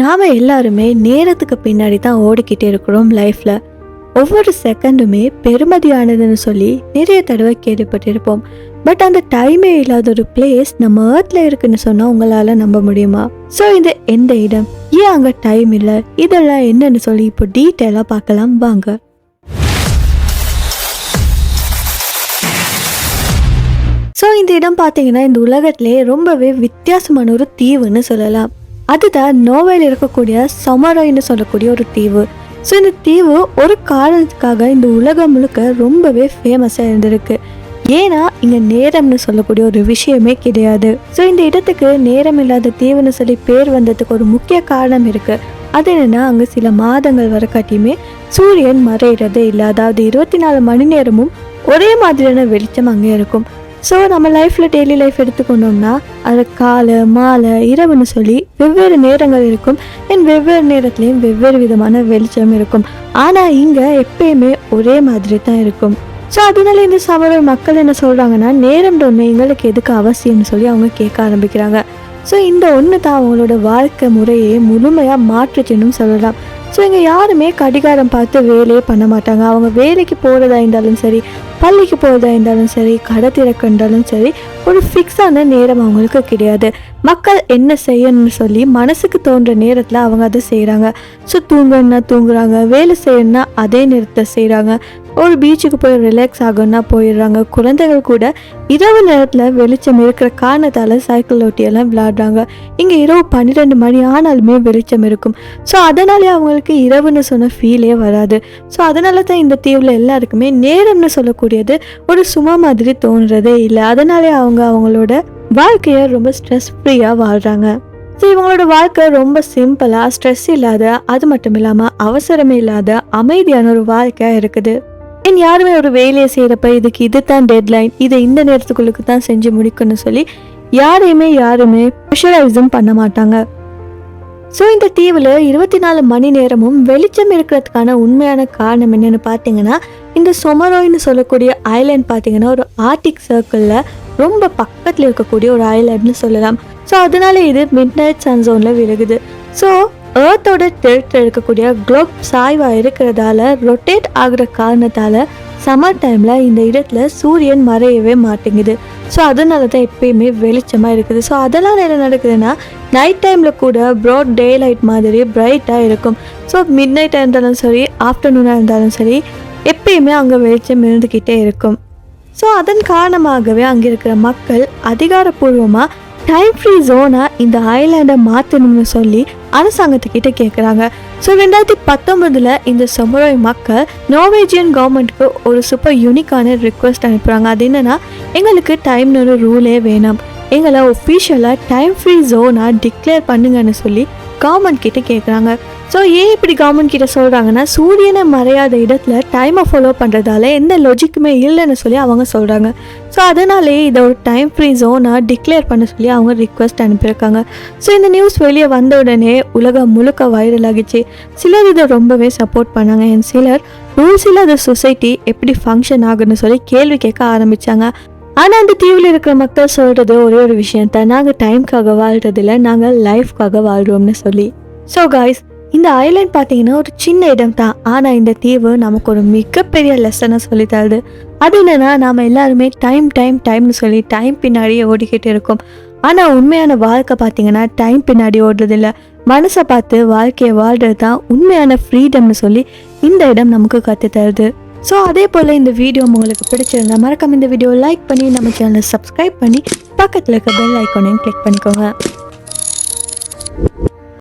நாம் எல்லாருமே நேரத்துக்கு பின்னாடி தான் ஓடிக்கிட்டே இருக்கிறோம் லைஃப்பில் ஒவ்வொரு செகண்டுமே பெருமதியானதுன்னு சொல்லி நிறைய தடவை கேள்விப்பட்டிருப்போம். பட் அந்த டைமே இல்லாத ஒரு பிளேஸ் நம்ம ஏர்த்தில் இருக்குன்னு சொன்னால் உங்களால் நம்ப முடியுமா? ஸோ இது எந்த இடம்? ஏன் அங்கே டைம் இல்லை? இதெல்லாம் என்னன்னு சொல்லி இப்போ டீட்டெயிலாக பார்க்கலாம் வாங்க. ஸோ இந்த இடம் பார்த்தீங்கன்னா இந்த உலகத்திலே ரொம்பவே வித்தியாசமான ஒரு தீவுன்னு சொல்லலாம். அதுதான் நோவேல் இருக்கக்கூடிய சமரோன்னு சொல்லக்கூடிய ஒரு தீவு. ஸோ இந்த தீவு ஒரு காரணத்துக்காக இந்த உலகம் முழுக்க ரொம்பவே ஃபேமஸாக இருந்திருக்கு. ஏன்னா இங்கே நேரம்னு சொல்லக்கூடிய ஒரு விஷயமே கிடையாது. ஸோ இந்த இடத்துக்கு நேரம் இல்லாத தீவுன்னு சொல்லி பேர் வந்ததுக்கு ஒரு முக்கிய காரணம் இருக்கு. அது என்னன்னா அங்கே சில மாதங்கள் வர காட்டியுமே சூரியன் மறையிறதே இல்லை. அதாவது இருபத்தி நாலு மணி நேரமும் ஒரே மாதிரியான வெளிச்சம் அங்கே இருக்கும். ஸோ நம்ம லைஃப்பில் டெய்லி லைஃப் எடுத்துக்கொண்டோம்னா அது காலை மாலை இரவுன்னு சொல்லி வெவ்வேறு நேரங்கள் இருக்கும். என் வெவ்வேறு நேரத்துலேயும் வெவ்வேறு விதமான வெளிச்சம் இருக்கும். ஆனால் இங்கே எப்பயுமே ஒரே மாதிரி தான் இருக்கும். ஸோ அதனால இந்த சமூக மக்கள் என்ன சொல்கிறாங்கன்னா நேரம் ஒன்று எங்களுக்கு எதுக்கு அவசியம்னு சொல்லி அவங்க கேட்க ஆரம்பிக்கிறாங்க. ஸோ இந்த ஒன்று தான் அவங்களோட வாழ்க்கை முறையை முழுமையாக மாற்றுச்சுன்னு சொல்லலாம். ஸோ இங்கே யாருமே கடிகாரம் பார்த்து வேலையே பண்ண மாட்டாங்க. அவங்க வேலைக்கு போகிறதா இருந்தாலும் சரி பள்ளிக்கு போகிறதா இருந்தாலும் சரி கடை திறக்கண்டாலும் சரி ஒரு ஃபிக்ஸான நேரம் அவங்களுக்கு கிடையாது. மக்கள் என்ன செய்யணும்னு சொல்லி மனசுக்கு தோன்ற நேரத்தில் அவங்க அதை செய்கிறாங்க ஸோ தூங்கன்னா தூங்குறாங்க வேலை செய்யணும்னா அதே நேரத்தை செய்கிறாங்க ஒரு பீச்சுக்கு போய் ரிலாக்ஸ் ஆகணும்னா போயிடுறாங்க. குழந்தைகள் கூட இரவு நேரத்தில் வெளிச்சம் இருக்கிற காரணத்தால் சைக்கிள் ஓட்டியெல்லாம் விளையாடுறாங்க. இங்கே இரவு பன்னிரெண்டு மணி ஆனாலுமே வெளிச்சம் இருக்கும். ஸோ அதனாலே அவங்களுக்கு இரவுன்னு சொன்ன ஃபீலே வராது. ஸோ அதனால தான் இந்த தீவில் எல்லாருக்குமே நேரம்னு சொல்லக்கூடியது ஒரு சும்மா மாதிரி தோணுறதே இல்லை. அதனாலே அவங்க அவங்களோட வாழ்க்கையை ரொம்ப ஸ்ட்ரெஸ் ஃப்ரீயாக வாழ்கிறாங்க ஸோ இவங்களோட வாழ்க்கை ரொம்ப சிம்பிளாக ஸ்ட்ரெஸ் இல்லாத அது மட்டும் இல்லாமல் அவசரமே இல்லாத அமைதியான ஒரு வாழ்க்கையாக இருக்குது. ஏன் யாருமே ஒரு வேலையை செய்கிறப்ப இதுக்கு இது தான் டெட்லைன் இதை இந்த நேரத்துக்குள்ளுக்கு தான் செஞ்சு முடிக்கணும்னு சொல்லி யாரையுமே யாருமே ப்ரெஷரைஸும் பண்ண மாட்டாங்க. ஸோ இந்த தீவில் இருபத்தி நாலு மணி நேரமும் வெளிச்சம் இருக்கிறதுக்கான உண்மையான காரணம் என்னென்னு பார்த்தீங்கன்னா இந்த சொமரோய்னு சொல்லக்கூடிய ஐலேண்ட் பார்த்தீங்கன்னா ஒரு ஆர்டிக் சர்க்கிளில் ரொம்ப பக்கத்தில் இருக்கக்கூடிய ஒரு ஐலேண்ட்னு சொல்லலாம். ஸோ அதனால இது மிட் நைட் சன்சோனில் விலகுது ஸோ ஏர்த்தோட டெரிட்டில் இருக்கக்கூடிய குளோப் சாய்வாக இருக்கிறதால ரொட்டேட் ஆகிற காரணத்தால் சம்மர் டைமில் இந்த இடத்துல சூரியன் மறையவே மாட்டேங்குது. ஸோ அதனால தான் எப்பயுமே வெளிச்சமாக இருக்குது. ஸோ அதெல்லாம் என்ன நடக்குதுன்னா நைட் டைமில் கூட ப்ராட் டே லைட் மாதிரி பிரைட்டாக இருக்கும். ஸோ மிட் நைட்டாக இருந்தாலும் சரி ஆஃப்டர்நூனாக இருந்தாலும் சரி எப்பயுமே அங்கே வெளிச்சம் இருந்துக்கிட்டே இருக்கும். ஸோ அதன் காரணமாகவே அங்கே இருக்கிற மக்கள் அதிகாரப்பூர்வமாக டைம் ஃப்ரீ ஜோனாக இந்த ஐலாண்டை மாற்றணும்னு சொல்லி அரசாங்கத்துக்கிட்ட கேட்குறாங்க ஸோ ரெண்டாயிரத்தி பத்தொன்பதில் இந்த சமுராய் மக்கள் நார்வேஜியன் கவர்மெண்ட்டுக்கு ஒரு சூப்பர் யூனிக்கான ரிக்வெஸ்ட் அனுப்புகிறாங்க அது என்னென்னா எங்களுக்கு டைம்னு ஒரு ரூலே வேணாம். எங்களை ஒஃபிஷியலாக டைம் ஃப்ரீ ஜோனாக டிக்ளேர் பண்ணுங்கன்னு சொல்லி கவர்மெண்ட் கிட்ட கேட்குறாங்க ஸோ ஏன் இப்படி கவர்மெண்ட் கிட்ட சொல்கிறாங்கன்னா சூரியனை மறையாத இடத்துல டைமை ஃபாலோ பண்ணுறதால எந்த லாஜிக்குமே இல்லைன்னு சொல்லி அவங்க சொல்கிறாங்க ஸோ அதனாலே இதை ஒரு டைம் ஃப்ரீ ஜோனாக டிக்ளேர் பண்ண சொல்லி அவங்க ரிக்வஸ்ட் அனுப்பியிருக்காங்க. ஸோ இந்த நியூஸ் வெளியே வந்த உடனே உலகம் முழுக்க வைரல் ஆகிச்சு சிலர் இதை ரொம்பவே சப்போர்ட் பண்ணாங்க. என் சிலர் ரூல்ஸ் இல்லாத சொசைட்டி எப்படி ஃபங்க்ஷன் ஆகுன்னு சொல்லி கேள்வி கேட்க ஆரம்பித்தாங்க ஆனால் அந்த தீவில் இருக்கிற மக்கள் சொல்கிறது ஒரே ஒரு விஷயம் தான் நாங்கள் டைம்க்காக வாழ்கிறதில்ல நாங்கள் லைஃப்காக வாழ்கிறோம்னு சொல்லி. ஸோ காய்ஸ் இந்த ஐலாண்ட் பார்த்தீங்கன்னா ஒரு சின்ன இடம் தான் ஆனால் இந்த தீவு நமக்கு ஒரு மிகப்பெரிய லெசனை சொல்லி தருது. அது என்னென்னா நாம் எல்லாருமே டைம் டைம் டைம்னு சொல்லி டைம் பின்னாடியே ஓடிக்கிட்டு இருக்கோம். ஆனால் உண்மையான வாழ்க்கை பார்த்தீங்கன்னா டைம் பின்னாடி ஓடுறதில்ல. மனசை பார்த்து வாழ்க்கையை வாழ்கிறது தான் உண்மையான ஃப்ரீடம்னு சொல்லி இந்த இடம் நமக்கு கற்று தருது. ஸோ அதே போல் இந்த வீடியோ உங்களுக்கு பிடிச்சிருந்தா மறக்காம இந்த வீடியோ லைக் பண்ணி நம்ம சேனலை சப்ஸ்கிரைப் பண்ணி பக்கத்தில் இருக்க பெல் ஐக்கானையும் கிளிக் பண்ணிக்கோங்க.